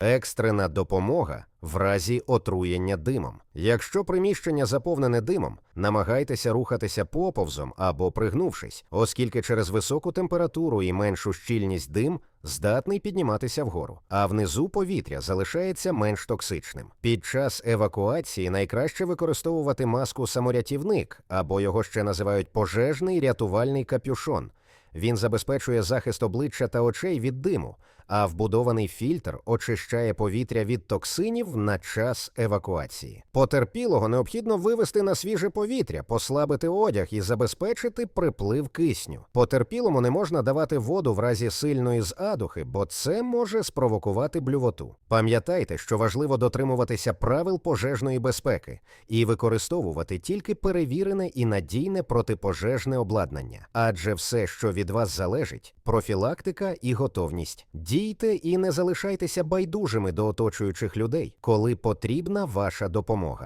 Екстрена допомога в разі отруєння димом. Якщо приміщення заповнене димом, намагайтеся рухатися поповзом або пригнувшись, оскільки через високу температуру і меншу щільність дим здатний підніматися вгору, а внизу повітря залишається менш токсичним. Під час евакуації найкраще використовувати маску саморятівник або його ще називають пожежний рятувальний капюшон. Він забезпечує захист обличчя та очей від диму, а вбудований фільтр очищає повітря від токсинів на час евакуації. Потерпілого необхідно вивести на свіже повітря, послабити одяг і забезпечити приплив кисню. Потерпілому не можна давати воду в разі сильної задухи, бо це може спровокувати блювоту. Пам'ятайте, що важливо дотримуватися правил пожежної безпеки і використовувати тільки перевірене і надійне протипожежне обладнання, адже все, що від вас залежить, профілактика і готовність. Дійте і не залишайтеся байдужими до оточуючих людей, коли потрібна ваша допомога.